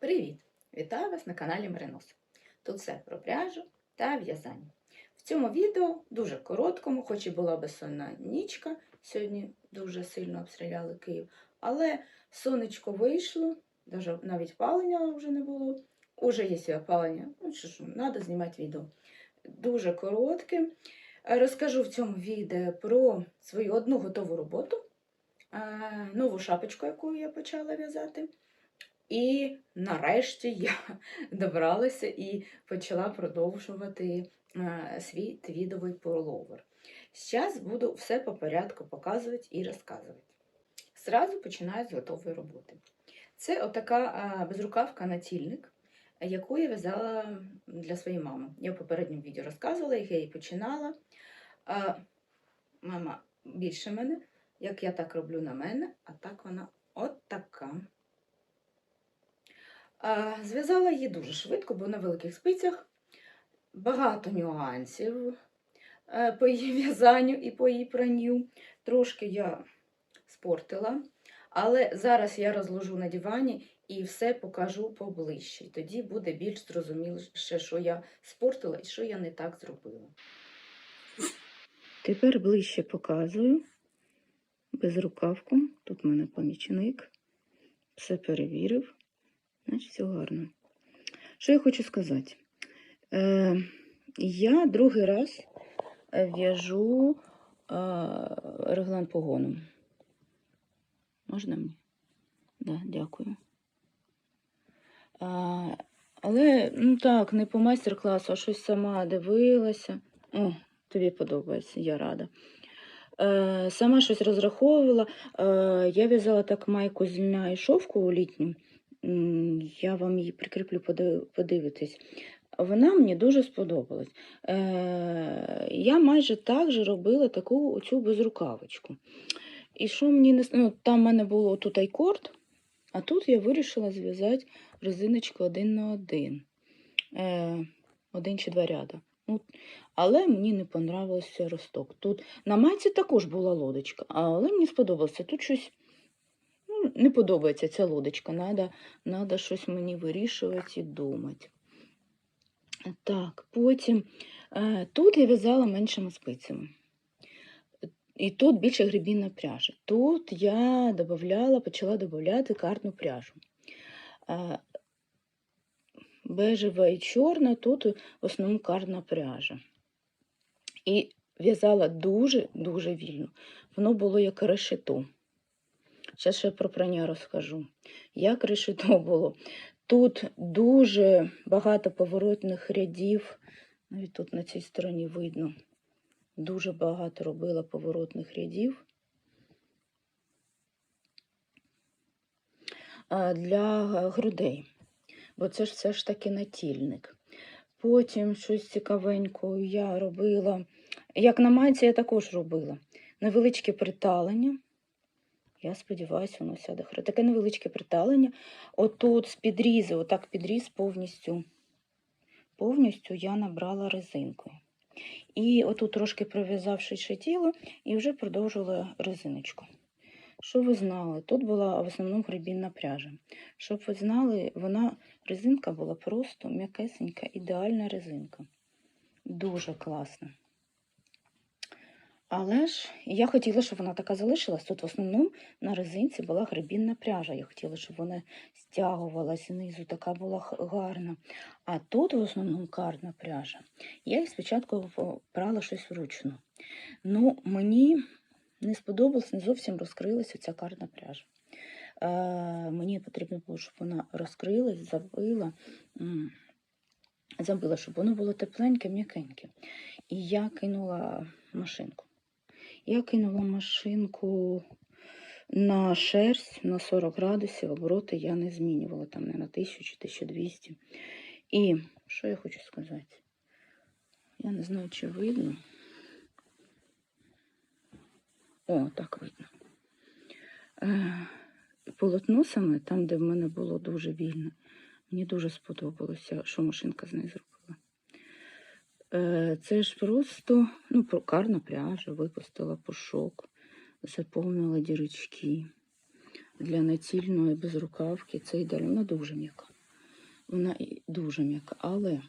Привіт! Вітаю вас на каналі Меринос. Тут все про пряжу та в'язання. В цьому відео дуже короткому, хоч і була безсонна нічка. Сьогодні дуже сильно обстріляли Київ, але сонечко вийшло, навіть палення вже не було. Уже є опалення. Ну що ж, треба знімати відео. Дуже коротке. Розкажу в цьому відео про свою одну готову роботу, нову шапочку, яку я почала в'язати. І нарешті я добралася і почала продовжувати е, свій твідовий пуловер. Зараз буду все по порядку показувати і розказувати. Зразу починаю з готової роботи. Це отака е, безрукавка натільник, яку я в'язала для своєї мами. Я в попередньому відео розказувала, як я її починала. Е, Мама більше мене, як я так роблю на мене, а так вона от така. Зв'язала її дуже швидко, бо на великих спицях багато нюансів е, по її в'язанню і по її пранню. Трошки я спортила, але зараз я розложу на дивані і все покажу поближче. Тоді буде більш зрозуміліше, що я спортила і що я не так зробила. Тепер ближче показую безрукавку. Тут в мене помічник. Все перевірив. Значить, все гарно. Що я хочу сказати? Е, я другий раз в'яжу е, реглан погоном. Можна мені? Да, дякую. А, але, ну так, не по майстер-класу, а щось сама дивилася. О, тобі подобається, я рада. Е, сама щось розраховувала. Е, я в'язала так майку з льна і шовку літню. М, Я вам її прикріплю подивитись. Вона мені дуже сподобалась. Е, я майже так же робила таку оцю безрукавочку. І що мені не ну, там в мене було тут айкорд, а тут я вирішила зв'язати резиночку один на один. Е, один чи два ряда. Ну, але мені не понравився росток. Тут на майці також була лодочка, але мені сподобалося. Тут щось не подобається ця лодочка. Надо, надо щось мені вирішувати і думати. Так, потім е, тут я в'язала меншими спицями. І тут більше грибінна пряжа. Тут я добавляла, почала додавати картну пряжу. Е, бежева і чорна, тут в основному карна пряжа. І в'язала дуже-дуже вільно. Воно було як решето. Зараз ще про прання розкажу. Як решето було. Тут дуже багато поворотних рядів. Навіть тут на цій стороні видно. Дуже багато робила поворотних рядів. Для грудей. Бо це ж все ж таки натільник. Потім щось цікавенького я робила. Як на майці я також робила. Невеличке приталення. Я сподіваюся, воно сяде хорошо. Таке невеличке приталення. Отут з підрізу, отак підріз повністю. Повністю я набрала резинкою. І отут трошки пров'язавши ще тіло, і вже продовжила резиночку. Щоб ви знали, тут була в основному гребінна пряжа. Щоб ви знали, вона резинка була просто м'якесенька, ідеальна резинка. Дуже класна. Але ж я хотіла, щоб вона така залишилась. Тут в основному на резинці була гребінна пряжа. Я хотіла, щоб вона стягувалась знизу, така була гарна. А тут в основному карна пряжа. Я їх спочатку брала щось вручну. Ну, мені не сподобалось, не зовсім розкрилася ця карна пряжа. Е, мені потрібно було, щоб вона розкрилась, забила. Забила, щоб воно було тепленьке, м'якеньке. І я кинула машинку. Я кинула машинку на шерсть на 40 градусів, обороти я не змінювала там не на 1000 чи 1200. І що я хочу сказати? Я не знаю, чи видно. О, так видно. Е, полотно саме, там, де в мене було дуже вільно, мені дуже сподобалося, що машинка з нею зробила. Е, Це ж просто ну, карна пряжа, випустила пушок, заповнила дірочки. Для націльної безрукавки це ідеально, вона дуже м'яка. Вона і дуже м'яка, але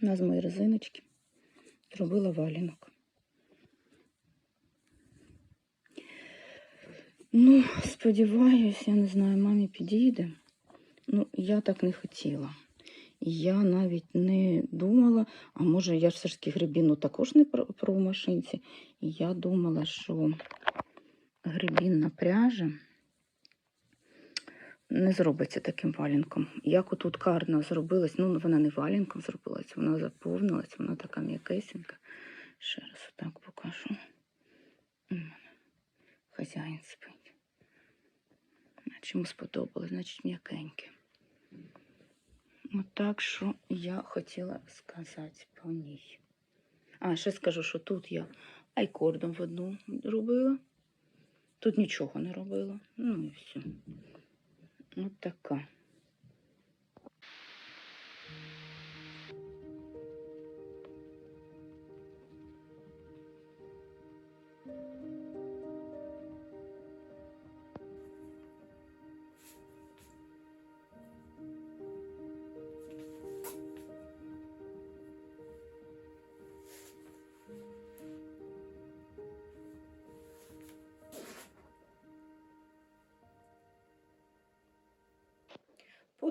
вона з моєї резиночки зробила валінок. Ну, сподіваюся, я не знаю, мамі підійде. Ну, я так не хотіла. Я навіть не думала, а може, я ж все ж таки грибіну також не про, в машинці. Я думала, що грибінна пряжа не зробиться таким валінком. Як отут карна зробилась, ну вона не валінком зробилась, вона заповнилась, вона така м'якесенька. Ще раз отак покажу. Хазяїн спить. Йому сподобалось, значить м'якеньке. Так що я хотіла сказати по ній. А, ще скажу, що тут я айкордом в одну робила. Тут нічого не робила. Ну і все. От така.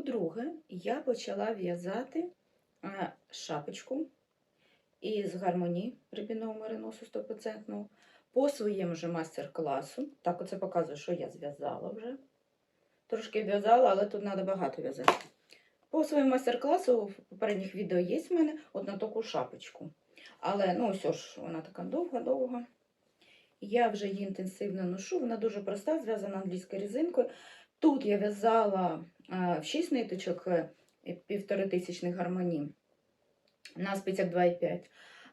По-друге, я почала в'язати е, шапочку із гармоні рибіного мериносу 100% по своєму же мастер-класу. Так, оце показую, що я зв'язала вже. Трошки в'язала, але тут треба багато в'язати. По своєму майстер-класу в попередніх відео є в мене от на таку шапочку. Але, ну, ось ж, вона така довга-довга. Я вже її інтенсивно ношу, вона дуже проста, зв'язана англійською резинкою. Тут я в'язала в 6 ниточок е, півтори тисячних гармоній на спицях 2,5.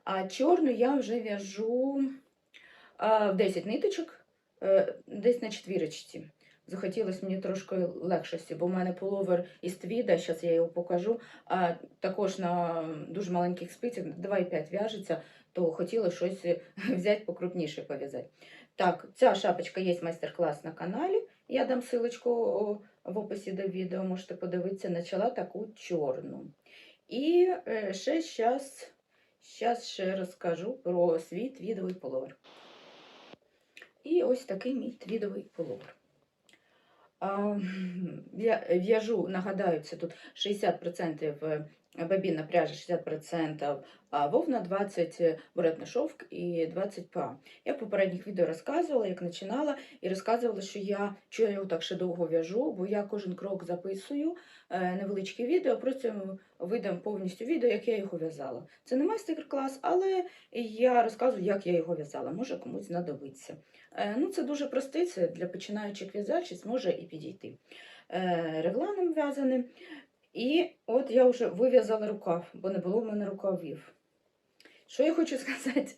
А чорну я вже в'яжу в 10 ниточок, е, десь на четвірочці. Захотілося мені трошки легшості, бо в мене пуловер із твіда, зараз я його покажу, а також на дуже маленьких спицях 2,5 в'яжеться, то хотіла щось взяти покрупніше пов'язати. Так, ця шапочка є майстер-клас на каналі. Я дам силочку в описі до відео, можете подивитися, почала таку чорну. І е, ще зараз, зараз ще розкажу про свій твідовий половер. І ось такий мій твідовий половер. Я в'яжу, нагадаю, це тут 60% бобінна пряжа, 60% а вовна, 20 буретний шовк і 20 па. Я в попередніх відео розказувала, як починала, і розказувала, що я чого я так ще довго в'яжу, бо я кожен крок записую е, невеличке відео, потім видам повністю відео, як я його в'язала. Це не майстер-клас, але я розказую, як я його в'язала. Може комусь знадобиться. Е, Ну, це дуже простий, це для починаючих в'язальщиць може і підійти. Е, Регланом в'язаним. І от я вже вив'язала рукав, бо не було в мене рукавів. Що я хочу сказати?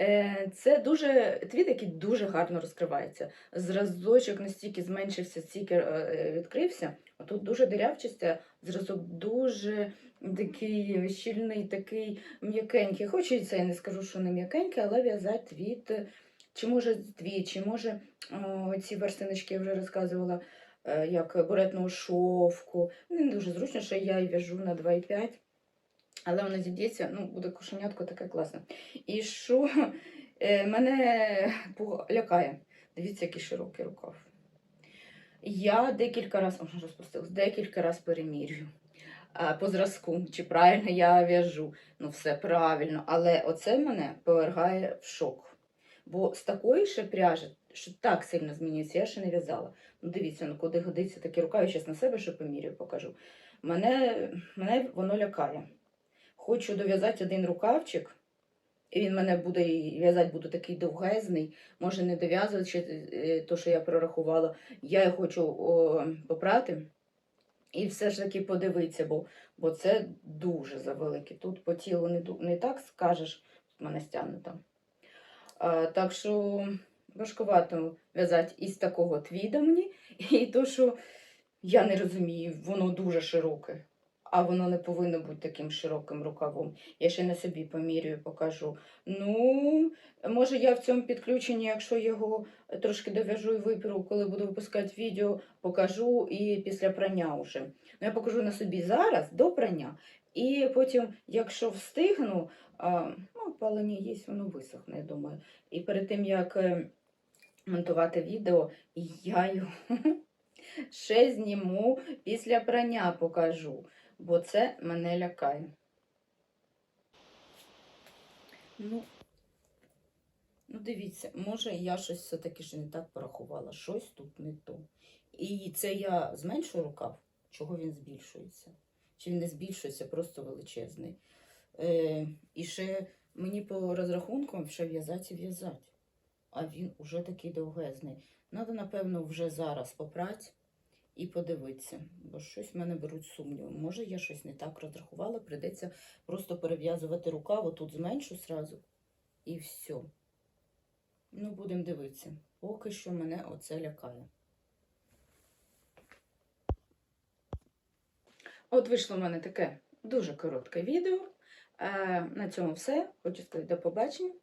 Е, Це дуже твіт, який дуже гарно розкривається. Зразочок настільки зменшився, стільки е, відкрився. А тут дуже дирявчистя, зразок дуже такий щільний, такий м'якенький. Хоч і це я не скажу, що не м'якенький, але в'язати твіт, чи може твіт, чи може о, ці верстиночки я вже розказувала, як буретного шовку. Не дуже зручно, що я і в'яжу на 2,5. Але воно зіб'ється, ну, буде кошенятко таке класне. І що е, мене лякає. Дивіться, який широкий рукав. Я декілька разів, можна розпустилась, декілька разів перемірюю по зразку, чи правильно я в'яжу. Ну, все правильно. Але оце мене повергає в шок. Бо з такої ще пряжі, що так сильно змінюється, я ще не в'язала. Ну, дивіться, ну куди годиться такі рукави, я зараз на себе ще поміряю, покажу. Мене, мене воно лякає. Хочу дов'язати один рукавчик, і він мене буде в'язати буде такий довгезний, може не дов'язувати ще е, що я прорахувала. Я його хочу о, попрати і все ж таки подивитися, бо, бо це дуже завелике. Тут по тілу не, не так скажеш, в мене стягне. А, так що важкувато в'язати із такого твіда і то, що я не розумію, воно дуже широке. а воно не повинно бути таким широким рукавом. Я ще на собі помірюю, покажу. Ну, може, я в цьому підключенні, якщо його трошки дов'яжу і виперу, коли буду випускати відео, покажу і після прання вже. Ну, я покажу на собі зараз до прання. І потім, якщо встигну, а, ну, палення є, воно висохне, я думаю. І перед тим, як е, монтувати відео, і я його ще зніму після прання покажу, бо це мене лякає. Ну, ну дивіться, може я щось все-таки ж не так порахувала, щось тут не то. І це я зменшую рукав, чого він збільшується? Чи він не збільшується, просто величезний. Е, і ще мені по розрахункам ще в'язати в'язати. А він уже такий довгезний. Надо, напевно, вже зараз попрати і подивитися, бо щось в мене беруть сумніви. Може, я щось не так розрахувала, прийдеться просто перев'язувати рукав, отут зменшу сразу і все. Ну, будемо дивитися. Поки що мене оце лякає. От вийшло в мене таке дуже коротке відео. Е, на цьому все. Хочу сказати до побачення.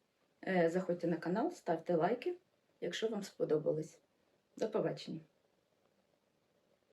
Е, заходьте на канал, ставте лайки, якщо вам сподобалось. До побачення.